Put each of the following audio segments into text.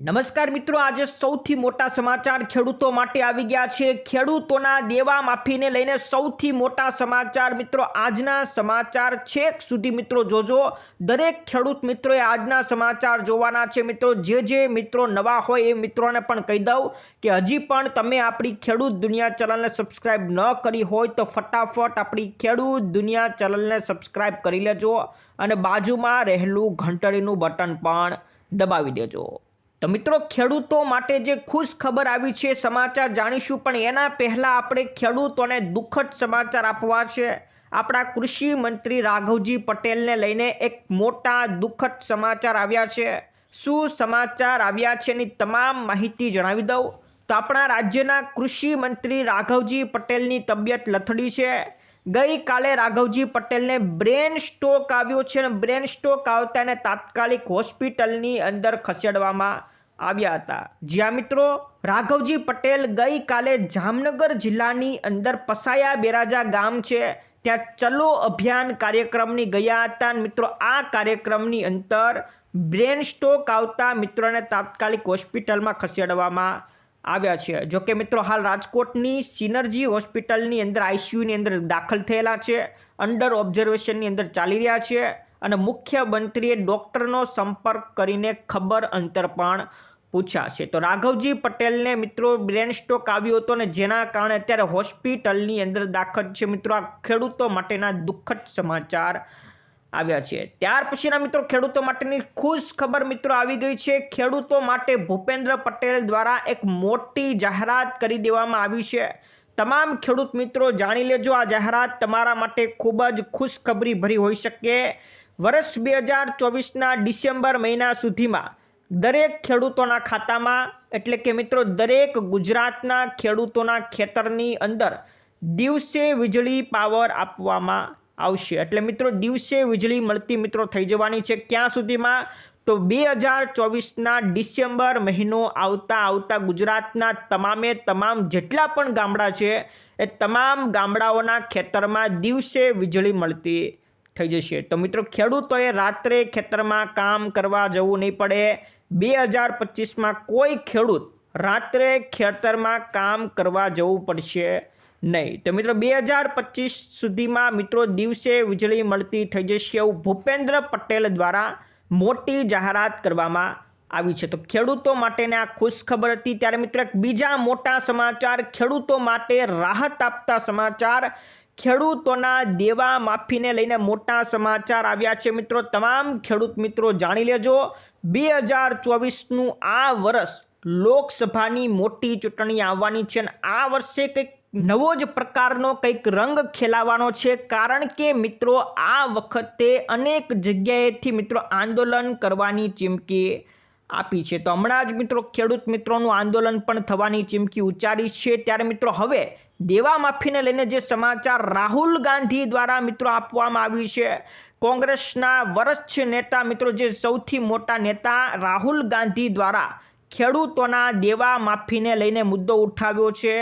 નમસ્કાર મિત્રો, આજે સૌથી મોટા સમાચાર ખેડૂતો માટે આવી ગયા છે. ખેડૂતોના દેવા માફીને લઈને સૌથી મોટા સમાચાર મિત્રો, આજના સમાચાર છેક સુધી મિત્રો જોજો. દરેક ખેડૂત મિત્રોએ આજના સમાચાર જોવાના છે મિત્રો. જે જે મિત્રો નવા હોય એ મિત્રોને પણ કહી દઉં કે હજી પણ તમે આપણી ખેડૂત દુનિયા ચેનલને સબસ્ક્રાઈબ ન કરી હોય તો ફટાફટ આપણી ખેડૂત દુનિયા ચેનલને સબસ્ક્રાઈબ કરી લેજો અને બાજુમાં રહેલું ઘંટડીનું બટન પણ દબાવી દેજો. તો મિત્રો, ખેડૂતો માટે જે ખુશ ખબર આવી છે, સમાચાર જાણીશું, પણ એના પહેલાં આપણે ખેડૂતોને દુઃખદ સમાચાર આપવા છે. આપણા કૃષિ મંત્રી રાઘવજી પટેલને લઈને એક મોટા દુઃખદ સમાચાર આવ્યા છે. શું સમાચાર આવ્યા છે એની તમામ માહિતી જણાવી દઉં. તો આપણા રાજ્યના કૃષિ મંત્રી રાઘવજી પટેલની તબિયત લથડી છે. ગઈકાલે રાઘવજી પટેલને બ્રેન સ્ટોક આવ્યો છે અને બ્રેન સ્ટોક આવતા એને તાત્કાલિક હોસ્પિટલની અંદર ખસેડવામાં આવ્યા હતા. જ્યાં મિત્રો, રાઘવજી પટેલ ગઈકાલે જામનગર જિલ્લાની અંદર પસાયા બેરાજા ગામ છે. ત્યાં ચલો અભિયાન કાર્યક્રમની ગયા હતા મિત્રો, આ કાર્યક્રમની અંદર બ્રેન સ્ટોક આવતા મિત્રોને તાત્કાલિક હોસ્પિટલમાં ખસેડવામાં આવ્યા છે. જો કે મિત્રો, હાલ રાજકોટની સિનર્જી હોસ્પિટલની અંદર આઈસીયુની અંદર દાખલ થયેલા છે. અંડર ઓબ્ઝર્વેશનની અંદર ચાલી રહ્યા છે અને મુખ્યમંત્રીએ ડૉક્ટરનો સંપર્ક કરીને ખબર અંતર પણ પૂછ્યા છે. તો રાઘવજી પટેલને મિત્રો, બ્રેન સ્ટ્રોક આવ્યો હતો ને જેના કારણે અત્યારે હોસ્પિટલની અંદર દાખલ છે. મિત્રો, આ ખેડૂતો માટેના દુઃખદ સમાચાર આવ્યા છે. ત્યાર પછીના મિત્રો ખેડૂતો માટેની ખુશ ખબર મિત્રો આવી ગઈ છે. ખેડૂતો માટે ભૂપેન્દ્ર પટેલ દ્વારા એક મોટી જાહેરાત કરી દેવામાં આવી છે. તમામ ખેડૂત મિત્રો જાણી લેજો, આ જાહેરાત તમારા માટે ખૂબ જ ખુશખબરી ભરી હોઈ શકે. વર્ષ બે હજાર ચોવીસના ડિસેમ્બર મહિના સુધીમાં દરેક ખેડૂતોના ખાતામાં, એટલે કે મિત્રો દરેક ગુજરાતના ખેડૂતોના ખેતરની અંદર દિવસે વીજળી પાવર આપવામાં આવશે. એટલે મિત્રો, દિવસે વીજળી મળતી મિત્રો થઈ જવાની છે. ક્યાં સુધીમાં? તો બે હજાર ચોવીસના ડિસેમ્બર મહિનો આવતા આવતા ગુજરાતના તમામે તમામ જેટલા પણ ગામડા છે, એ તમામ ગામડાઓના ખેતરમાં દિવસે વીજળી મળતી થઈ જશે. તો મિત્રો, ખેડૂતોએ રાત્રે ખેતરમાં કામ કરવા જવું નહીં પડે. બે હજાર પચીસમાં કોઈ ખેડૂત રાત્રે ખેતરમાં કામ કરવા જવું પડશે. નહીં. તો મિત્રો, બે હજાર પચીસ સુધીમાં મિત્રો, દિવસે વીજળી મળતી થઈ જશે એવું ભૂપેન્દ્ર પટેલ દ્વારા મોટી જાહેરાત કરવામાં આવી છે. તો ખેડૂતો માટેને આ ખુશ ખબર હતી. ત્યારે મિત્રો, એક બીજા મોટા સમાચાર, ખેડૂતો માટે રાહત આપતા સમાચાર, ખેડૂતોના દેવા માફીને લઈને મોટા સમાચાર આવ્યા છે. મિત્રો, તમામ ખેડૂત મિત્રો જાણી લેજો, બે હજાર ચોવીસનું આ વર્ષ લોકસભાની મોટી ચૂંટણી આવવાની છે અને આ વર્ષે કંઈક નવો જ પ્રકારનો કંઈક રંગ ખેલાવાનો છે. કારણ કે મિત્રો, આ વખતે અનેક જગ્યાએથી મિત્રો આંદોલન કરવાની ચીમકી આપી છે. તો હમણાં જ મિત્રો ખેડૂત મિત્રોનું આંદોલન પણ થવાની ચીમકી ઉચ્ચારી છે. ત્યારે મિત્રો હવે દેવા માફીને લઈને જે સમાચાર રાહુલ ગાંધી દ્વારા મિત્રો આપવામાં આવ્યું છે. કોંગ્રેસના વરિષ્ઠ નેતા મિત્રો, જે સૌથી મોટા નેતા રાહુલ ગાંધી દ્વારા ખેડૂતોના દેવા માફીને લઈને મુદ્દો ઉઠાવ્યો છે.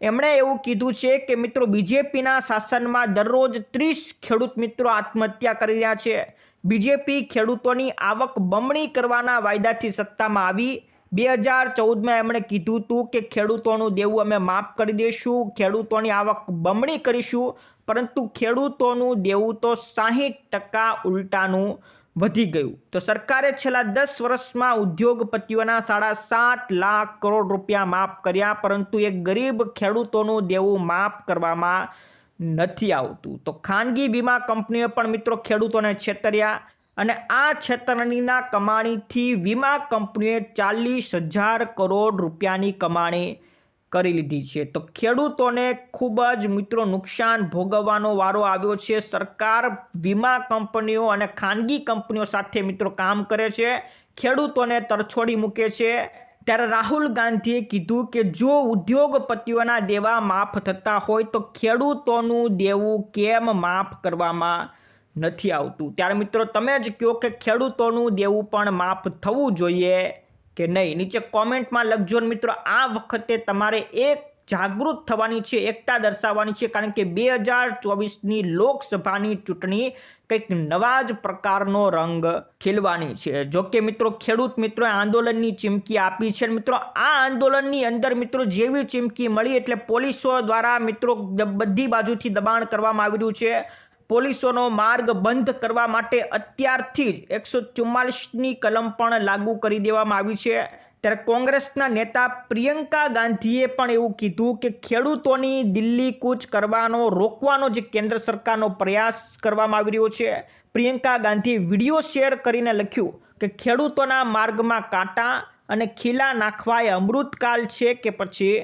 એમણે એવું કીધું છે કે મિત્રો બીજેપીના શાસનમાં દરરોજ ત્રીસ ખેડૂત મિત્રો આત્મહત્યા કરી રહ્યા છે. બીજેપી ખેડૂતોની આવક બમણી કરવાના વાયદાથી સત્તામાં આવી. બે હજાર ચૌદમાં એમણે કીધું હતું કે ખેડૂતોનું દેવું અમે માફ કરી દઈશું ખેડૂતોની આવક બમણી કરીશું, પરંતુ ખેડૂતોનું દેવું તો સાહીઠ ટકા ઉલટાનું. વધી ગયું. તો સરકારે છેલ્લા દસ વર્ષમાં ઉદ્યોગપતિઓના સાડા સાત લાખ કરોડ રૂપિયા માફ કર્યા, પરંતુ એક ગરીબ ખેડૂતોનું દેવું માફ કરવામાં નથી આવતું. તો ખાનગી વીમા કંપનીઓ પણ મિત્રો ખેડૂતોને છેતર્યા અને આ છેતરણીના કમાણીથી વીમા કંપનીઓએ ચાલીસ હજાર કરોડ રૂપિયાની કમાણી કરી લીધી છે. તો ખેડૂતોને ખૂબ જ મિત્રો નુકસાન ભોગવવાનો વારો આવ્યો છે. સરકાર વીમા કંપનીઓ અને ખાનગી કંપનીઓ સાથે મિત્રો કામ કરે છે. ખેડૂતોને તરછોડી મૂકે છે. ત્યારે રાહુલ ગાંધીએ કીધું કે જો ઉદ્યોગપતિઓના દેવા માફ થતા હોય તો ખેડૂતોનું દેવું કેમ માફ કરવામાં નથી આવતું? ત્યારે મિત્રો તમે જ કહો કે ખેડૂતોનું દેવું પણ માફ થવું જોઈએ. કે નહીં? નીચે કોમેન્ટમાં લખજો મિત્રો, આ વખતે તમારે એક જાગૃત થવાની છે, એકતા દર્શાવવાની છે, કારણ કે બે હજાર ચોવીસની લોકસભાની ચૂંટણી કંઈક નવા જ પ્રકારનો રંગ ખીલવાની છે. જો કે મિત્રો, ખેડૂત મિત્રોએ આંદોલનની ચીમકી આપી છે મિત્રો, આ આંદોલનની અંદર મિત્રો જેવી ચીમકી મળી એટલે પોલીસો દ્વારા મિત્રો બધી બાજુથી દબાણ કરવામાં આવી રહ્યું છે. પોલીસોનો માર્ગ બંધ કરવા માટે અત્યારથી જ એકસો ચુમ્માલીસની કલમ પણ લાગુ કરી દેવામાં આવી છે. ત્યારે કોંગ્રેસના નેતા પ્રિયંકા ગાંધીએ પણ એવું કીધું કે ખેડૂતોની દિલ્હી કૂચ કરવાનો, રોકવાનો જે કેન્દ્ર સરકારનો પ્રયાસ કરવામાં આવી રહ્યો છે. પ્રિયંકા ગાંધીએ વીડિયો શેર કરીને લખ્યું કે ખેડૂતોના માર્ગમાં કાંટા અને ખીલા નાખવા એ અમૃતકાલ છે કે પછી?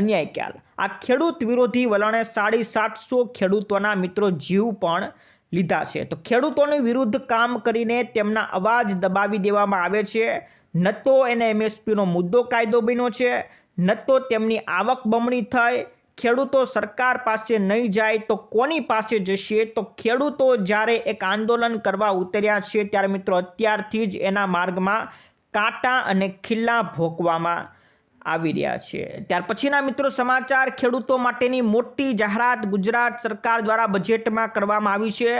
અન્યાયકાલ આ ખેડૂત વિરોધી વલણે સાડી સાતસો ખેડૂતોના મિત્રો જીવ પણ લીધા છે. તો ખેડૂતોની વિરુદ્ધ કામ કરીને તેમના અવાજ દબાવી દેવામાં આવે છે. ન તો એને એમએસપીનો મુદ્દો કાયદો બન્યો છે. ન તો તેમની આવક બમણી થાય ખેડૂતો સરકાર પાસે નહીં જાય તો કોની પાસે જશે? તો ખેડૂતો જ્યારે એક આંદોલન કરવા ઉતર્યા છે, ત્યારે મિત્રો અત્યારથી જ એના માર્ગમાં કાંટા અને ખીલ્લા ભોંકવામાં આવી રહ્યા છે. ત્યાર પછીના મિત્રો સમાચાર, ખેડૂતો માટેની મોટી જાહેરાત ગુજરાત સરકાર દ્વારા બજેટમાં કરવામાં આવી છે.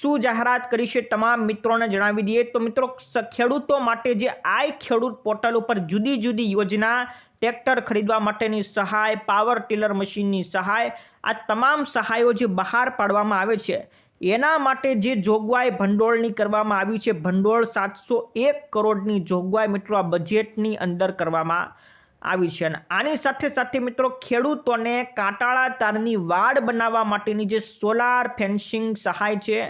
શું જાહેરાત કરી છે તમામ મિત્રોને જણાવી દઈએ. તો મિત્રો ખેડૂતો માટે જે આઈ ખેડૂત પોર્ટલ ઉપર જુદી જુદી યોજના, ટ્રેક્ટર ખરીદવા માટેની સહાય, પાવર ટીલર મશીનની સહાય, આ તમામ સહાયો જે બહાર પાડવામાં આવે છે, એના માટે જે જોગવાઈ ભંડોળની કરવામાં આવી છે, ભંડોળ સાતસો એક કરોડની જોગવાઈ મિત્રો આ બજેટની અંદર કરવામાં આવી છે. અને આની સાથે સાથે મિત્રો ખેડૂતોને કાંટાળા તારની વાડ બનાવવા માટેની જે સોલાર ફેન્સિંગ સહાય છે,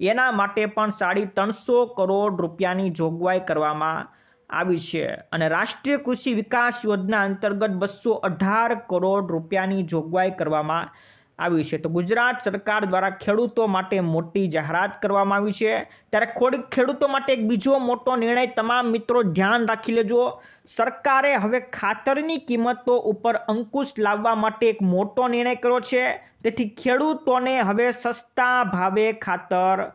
એના માટે પણ સાડી ત્રણસો કરોડ રૂપિયાની જોગવાઈ કરવામાં આવી છે. અને રાષ્ટ્રીય કૃષિ વિકાસ યોજના અંતર્ગત બસો અઢાર કરોડ રૂપિયાની જોગવાઈ કરવામાં આવી છે. તો ગુજરાત સરકાર દ્વારા ખેડૂતો માટે મોટી જાહેરાત કરવામાં આવી છે. ત્યારે ખોડી ખેડૂતો માટે એક બીજો મોટો નિર્ણય તમામ મિત્રો ધ્યાન રાખી લેજો. સરકારે હવે ખાતરની કિંમતો ઉપર અંકુશ લાવવા માટે એક મોટો નિર્ણય કર્યો છે. તેથી ખેડૂતોને હવે સસ્તા ભાવે ખાતર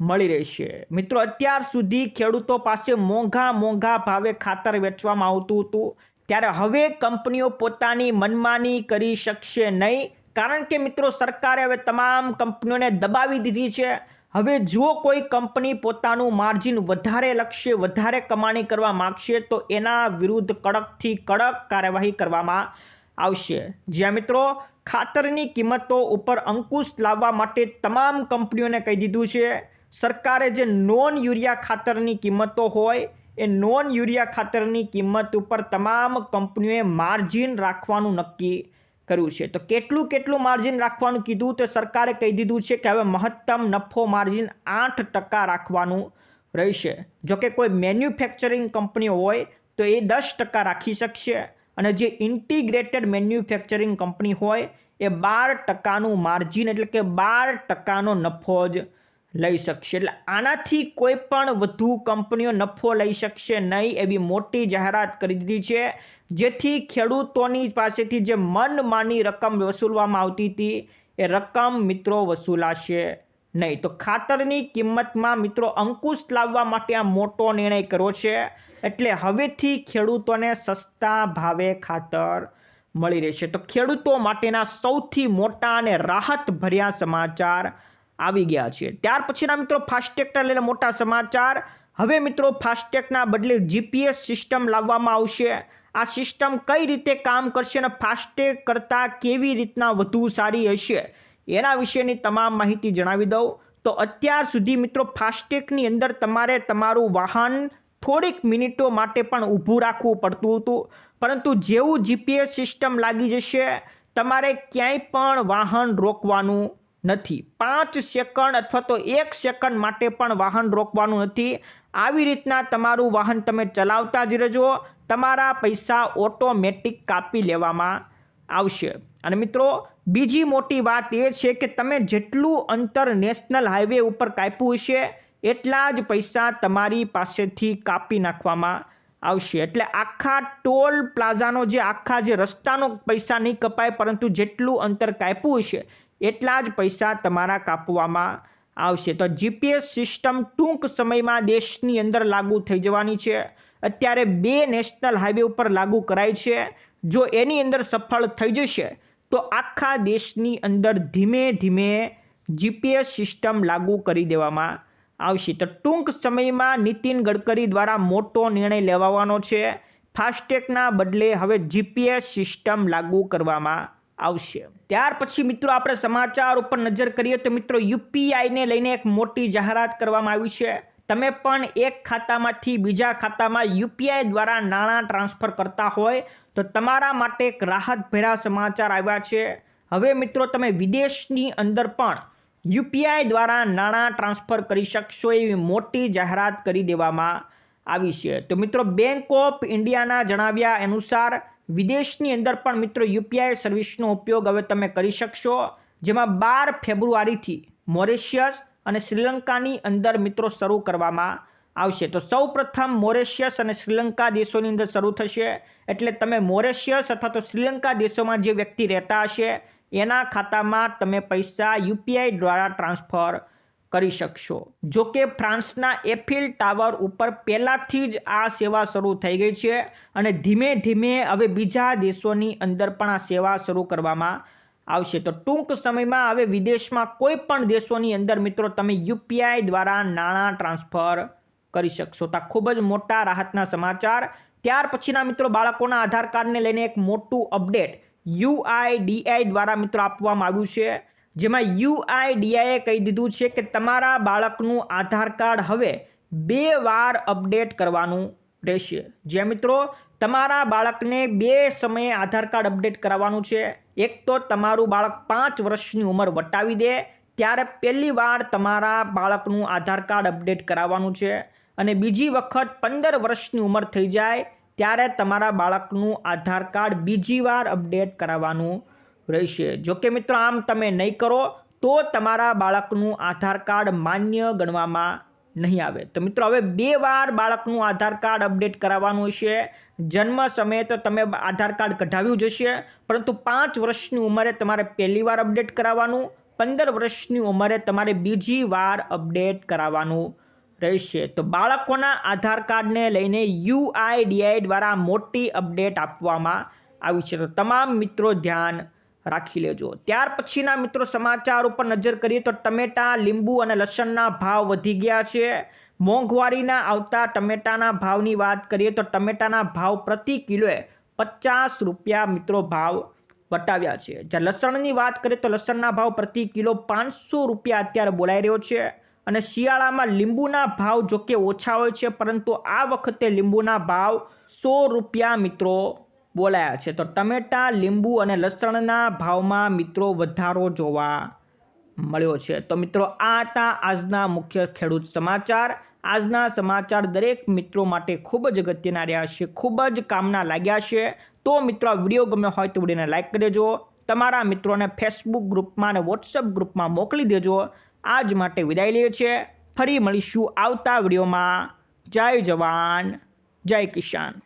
મળી રહેશે. મિત્રો, અત્યાર સુધી ખેડૂતો પાસે મોંઘા મોંઘા ભાવે ખાતર વેચવામાં આવતું હતું. ત્યારે હવે કંપનીઓ પોતાની મનમાની કરી શકશે નહીં. કારણ કે મિત્રો, સરકારે હવે તમામ કંપનીઓને દબાવી દીધી છે. હવે જો કોઈ કંપની પોતાનું માર્જિન વધારે લક્ષ્ય વધારે કમાણી કરવા માગશે, તો એના વિરુદ્ધ કડકથી કડક કાર્યવાહી કરવામાં આવશે. જ્યાં મિત્રો, ખાતરની કિંમતો ઉપર અંકુશ લાવવા માટે તમામ કંપનીઓને કહી દીધું છે. સરકારે જે નોન યુરિયા ખાતરની કિંમતો હોય, એ નોન યુરિયા ખાતરની કિંમત ઉપર તમામ કંપનીઓએ માર્જિન રાખવાનું નક્કી કર્યું છે. તો કેટલું કેટલું માર્જિન રાખવાનું કીધું તો સરકારે કહી દીધું છે કે હવે મહત્તમ નફો માર્જિન આઠ ટકા રાખવાનું રહેશે. જો કે કોઈ મેન્યુફેક્ચરિંગ કંપની હોય તો એ દસ ટકા રાખી શકશે અને જે ઇન્ટિગ્રેટેડ મેન્યુફેક્ચરિંગ કંપની હોય એ બાર ટકાનું માર્જિન એટલે કે બાર ટકાનો નફો જ લઈ શકશે. એટલે આનાથી કોઈ પણ વધુ કંપનીઓ નફો લઈ શકશે નહીં એવી મોટી જાહેરાત કરી દીધી છે. જેથી ખેડૂતોની પાસેથી જે મનમાની રકમ વસૂલવામાં આવતી હતી, એ રકમ મિત્રો વસૂલાશે નહીં. તો ખાતરની કિંમતમાં મિત્રો અંકુશ લાવવા માટે આ મોટો નિર્ણય કર્યો છે. એટલે હવેથી ખેડૂતોને સસ્તા ભાવે ખાતર મળી રહેશે. તો ખેડૂતો માટેના સૌથી મોટા અને રાહત ભર્યા સમાચાર આવી ગયા છે. ત્યાર પછીના મિત્રો ફાસ્ટેગના લઈને મોટા સમાચાર. હવે મિત્રો ફાસ્ટેગના બદલે જીપીએસ સિસ્ટમ લાવવામાં આવશે. આ સિસ્ટમ કઈ રીતે કામ કરશે અને ફાસ્ટેગ કરતાં કેવી રીતના વધુ સારી હશે એના વિશેની તમામ માહિતી જણાવી દઉં. તો અત્યાર સુધી મિત્રો ફાસ્ટેગની અંદર તમારે તમારું વાહન થોડીક મિનિટો માટે પણ ઊભું રાખવું પડતું હતું. પરંતુ જેવું જીપીએસ સિસ્ટમ લાગી જશે, તમારે ક્યાંય પણ વાહન રોકવાનું નથી. પાંચ સેકન્ડ અથવા તો એક સેકન્ડ માટે પણ વાહન રોકવાનું નથી. આવી રીતના તમારું વાહન તમે ચલાવતા જ રહેજો. તમારા પૈસા ઓટોમેટિક કાપી લેવામાં આવશે. અને મિત્રો, બીજી મોટી વાત એ છે કે તમે જેટલું અંતર નેશનલ હાઈવે ઉપર કાપ્યું હશે, એટલા જ પૈસા તમારી પાસેથી કાપી નાખવામાં આવશે. એટલે આખા ટોલ પ્લાઝાનો જે આખા જે રસ્તાનો પૈસા નહીં કપાય, પરંતુ જેટલું અંતર કાપ્યું હશે, એટલા જ પૈસા તમારા કાપવામાં આવશે. તો જીપીએસ સિસ્ટમ ટૂંક સમયમાં દેશની અંદર લાગુ થઈ જવાની છે. અત્યારે બે નેશનલ હાઈવે ઉપર લાગુ કરાય છે. જો એની અંદર સફળ થઈ જશે, તો આખા દેશની અંદર ધીમે ધીમે જીપીએસ સિસ્ટમ લાગુ કરી દેવામાં આવશે. તો ટૂંક સમયમાં નીતિન ગડકરી દ્વારા મોટો નિર્ણય લેવાનો છે. ફાસ્ટેગના બદલે હવે જીપીએસ સિસ્ટમ લાગુ કરવામાં આવશે. ત્યાર પછી મિત્રો આપણે સમાચાર ઉપર નજર કરીએ તો મિત્રો યુપીઆઈને લઈને એક મોટી જાહેરાત કરવામાં આવી છે. તમે પણ એક ખાતામાંથી બીજા ખાતામાં યુપીઆઈ દ્વારા નાણાં ટ્રાન્સફર કરતા હોય તો તમારા માટે એક રાહતભર્યા સમાચાર આવ્યા છે. હવે મિત્રો તમે વિદેશની અંદર પણ યુપીઆઈ દ્વારા નાણાં ટ્રાન્સફર કરી શકશો એવી મોટી જાહેરાત કરી દેવામાં આવી છે. તો મિત્રો બેંક ઓફ ઇન્ડિયાના જણાવ્યા અનુસાર વિદેશની અંદર પણ મિત્રો યુપીઆઈ સર્વિસનો ઉપયોગ હવે તમે કરી શકશો. જેમાં બાર ફેબ્રુઆરીથી મોરેશિયસ અને શ્રીલંકાની અંદર મિત્રો શરૂ કરવામાં આવશે. તો સૌ પ્રથમ મોરેશિયસ અને શ્રીલંકા દેશોની અંદર શરૂ થશે. એટલે તમે મોરેશિયસ અથવા તો શ્રીલંકા દેશોમાં જે વ્યક્તિ રહેતા હશે, એના ખાતામાં તમે પૈસા યુપીઆઈ દ્વારા ટ્રાન્સફર કરી શકશો. જો કે ફ્રાન્સના એફિલ ટાવર ઉપર પહેલાંથી જ આ સેવા શરૂ થઈ ગઈ છે અને ધીમે ધીમે હવે બીજા દેશોની અંદર પણ આ સેવા શરૂ કરવામાં આવશે. તો ટૂંક સમયમાં હવે વિદેશમાં કોઈ પણ દેશોની અંદર મિત્રો તમે યુપીઆઈ દ્વારા નાણાં ટ્રાન્સફર કરી શકશો. તો ખૂબ જ મોટા રાહતના સમાચાર. ત્યાર પછીના મિત્રો બાળકોના આધાર કાર્ડને લઈને એક મોટું અપડેટ યુઆઈડીઆઈ દ્વારા મિત્રો આપવામાં આવ્યું છે. જેમાં યુઆઈડીઆઈએ કહી દીધું છે કે તમારા બાળકનું આધાર કાર્ડ હવે બે વાર અપડેટ કરવાનું રહેશે. જે મિત્રો તમારા બાળકને બે સમયે આધાર કાર્ડ અપડેટ કરાવવાનું છે. એક તો તમારું બાળક પાંચ વર્ષની ઉંમર વટાવી દે, ત્યારે પહેલી વાર તમારા બાળકનું આધાર કાર્ડ અપડેટ કરાવવાનું છે અને બીજી વખત પંદર વર્ષની ઉંમર થઈ જાય, ત્યારે તમારા બાળકનું આધાર કાર્ડ બીજી વાર અપડેટ કરાવવાનું રહેશે. જો કે મિત્રો આમ તમે નહીં કરો, તો તમારા બાળકનું આધાર કાર્ડ માન્ય ગણવામાં નહીં આવે. તો મિત્રો, હવે બે વાર બાળકનું આધાર કાર્ડ અપડેટ કરાવવાનું છે જન્મ સમયે તો તમે આધાર કાર્ડ કઢાવ્યું જશે પરંતુ પાંચ વર્ષની ઉંમરે તમારે પહેલી વાર અપડેટ કરાવવાનું, પંદર વર્ષની ઉંમરે તમારે બીજી વાર અપડેટ કરાવવાનું રહેશે. તો બાળકોના આધાર કાર્ડને લઈને યુઆઈડીઆઈ દ્વારા મોટી અપડેટ આપવામાં આવી છે. તો તમામ મિત્રો ધ્યાન રાખી લેજો. ત્યાર પછીના મિત્રો સમાચાર ઉપર નજર કરીએ તો ટમેટા, લીંબુ અને લસણના ભાવ વધી ગયા છે. મોંઘવારીના આવતા ટમેટાના ભાવની વાત કરીએ તો ટમેટાના ભાવ પ્રતિ કિલોએ પચાસ રૂપિયા મિત્રો ભાવ વટાવ્યા છે. જ્યાં લસણની વાત કરીએ તો લસણના ભાવ પ્રતિ કિલો પાંચસો રૂપિયા અત્યારે બોલાઈ રહ્યો છે અને શિયાળામાં લીંબુના ભાવ જોકે ઓછા હોય છે, પરંતુ આ વખતે લીંબુના ભાવ સો રૂપિયા મિત્રો બોલાયા છે. તો ટમેટા, લીંબુ અને લસણના ભાવમાં મિત્રો વધારો જોવા મળ્યો છે. તો મિત્રો આ હતા આજના મુખ્ય ખેડૂત સમાચાર. આજના સમાચાર દરેક મિત્રો માટે ખૂબ જ અગત્યના રહ્યા છે. ખૂબ જ કામના લાગ્યા છે. તો મિત્રો વીડિયો ગમ્યો હોય તો વિડીયોને લાઇક કરી દેજો. તમારા મિત્રોને ફેસબુક ગ્રુપમાં અને વોટ્સઅપ ગ્રુપમાં મોકલી દેજો. આજ માટે વિદાય લઈએ છીએ. ફરી મળીશું આવતા વિડીયોમાં. જય જવાન. જય કિસાન.